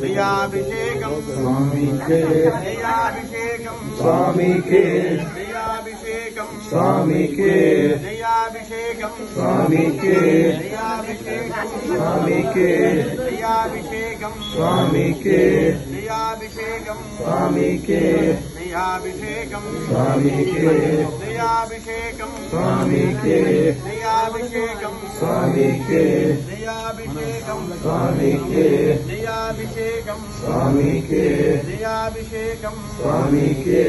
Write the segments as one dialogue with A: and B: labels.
A: பிரியாபிஷேகம்
B: சுவாமிக்கே
A: ஜெயாபிஷேகம்
B: சுவாமிக்கே
A: ஜெயாபிஷேகம்
B: சுவாமிக்கே
A: ஜெயாபிஷேகம்
B: சுவாமிக்கே
A: ஜெயாபிஷேகம்
B: சுவாமிக்கே
A: ஜெயாபிஷேகம்
B: சுவாமிக்கே
A: ஜெயாபிஷேகம்
B: சுவாமிக்கே
A: ஜெயாபிஷேகம்
B: சுவாமிக்கே
A: ஜெயாபிஷேகம்
B: சுவாமிக்கே
A: ஜெயாபிஷேகம்
B: சுவாமிக்கு
A: ஜெயாபிஷேகம்
B: சுவாமிக்கு
A: ஜெயாபிஷேகம்
B: சுவாமிக்கு
A: ஜெயாபிஷேகம்
B: சுவாமிக்கு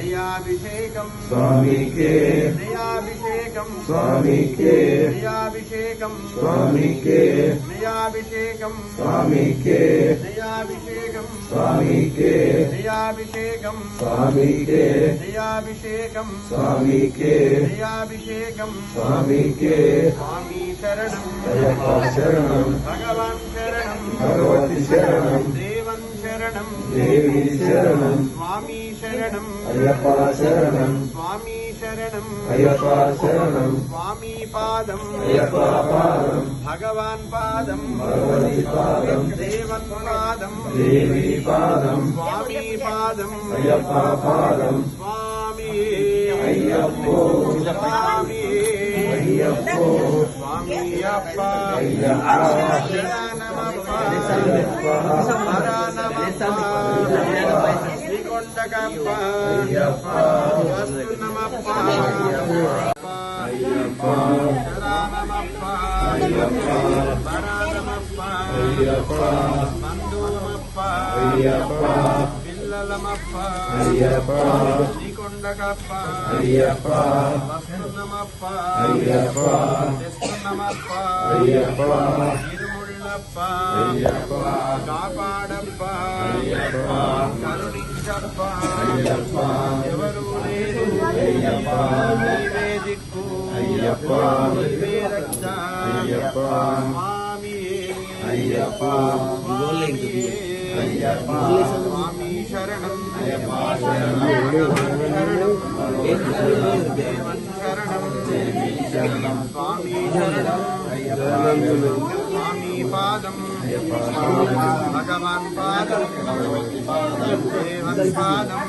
A: ஜெயாபிஷேகம்
B: சுவாமிக்கு
A: ஜெயாபிஷேகம்
B: प्रियाभिषेकम्
A: स्वामिके
B: प्रियाभिषेकम्
A: स्वामिके
B: प्रियाभिषेकम्
A: स्वामिके
B: प्रियाभिषेकम्
A: स्वामिके
B: प्रियाभिषेकम्
A: स्वामिके
B: प्रियाभिषेकम्
A: स्वामिके
B: प्रियाभिषेकम्
A: स्वामिके स्वामी
B: शरणम् शरणम्
A: भगवान् शरणम्
B: भगवती शरणम्
A: देव శరణం
B: దేవి శరణం
A: స్వామి శరణం
B: అయ్యప్ప శరణం
A: స్వామి శరణం
B: అయ్యప్ప శరణం
A: స్వామి పాదం
B: అయ్యప్ప పాదం
A: భగవాన్ పాదం
B: భగవతి పాదం
A: దేవన్ పాదం
B: దేవి పాదం
A: స్వామి పాదం
B: అయ్యప్ప పాదం అయ్యప్ప శ్రీకొండకప్ప
A: వస్తు నమప్ప
B: అయ్యప్ప
A: రామప్ప
B: అయ్యప్ప
A: బరానమప్ప
B: అయ్యప్ప
A: మందూరమప్ప
B: అయ్యప్ప
A: పిల్లలమప్ప
B: అయ్యప్ప
A: శ్రీకొండకప్ప.
B: అయ్యప్ప
A: వస్తున్నమప్ప.
B: అయ్యప్ప
A: తెస్తున్నమప్ప
B: అయ్యప్ప
A: తిరుముళ్ళప్ప
B: అయ్యప్ప
A: కాపాడప్ప.
B: అయ్యప్ప
A: కరుణించప్ప.
B: అయ్యప్ప
A: ఎవరు లేరు.
B: అయ్యప్ప
A: నీవే దిక్కు.
B: అయ్యప్ప
A: నీవే రక్ష.
B: అయ్యప్ప
A: స్వామి
B: అయ్యప్ప అయ్యప్ప
A: స్వామి పాదం. భగవాన్ పాదం. దేవన్ పాదం.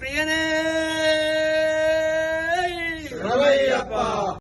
C: प्रियन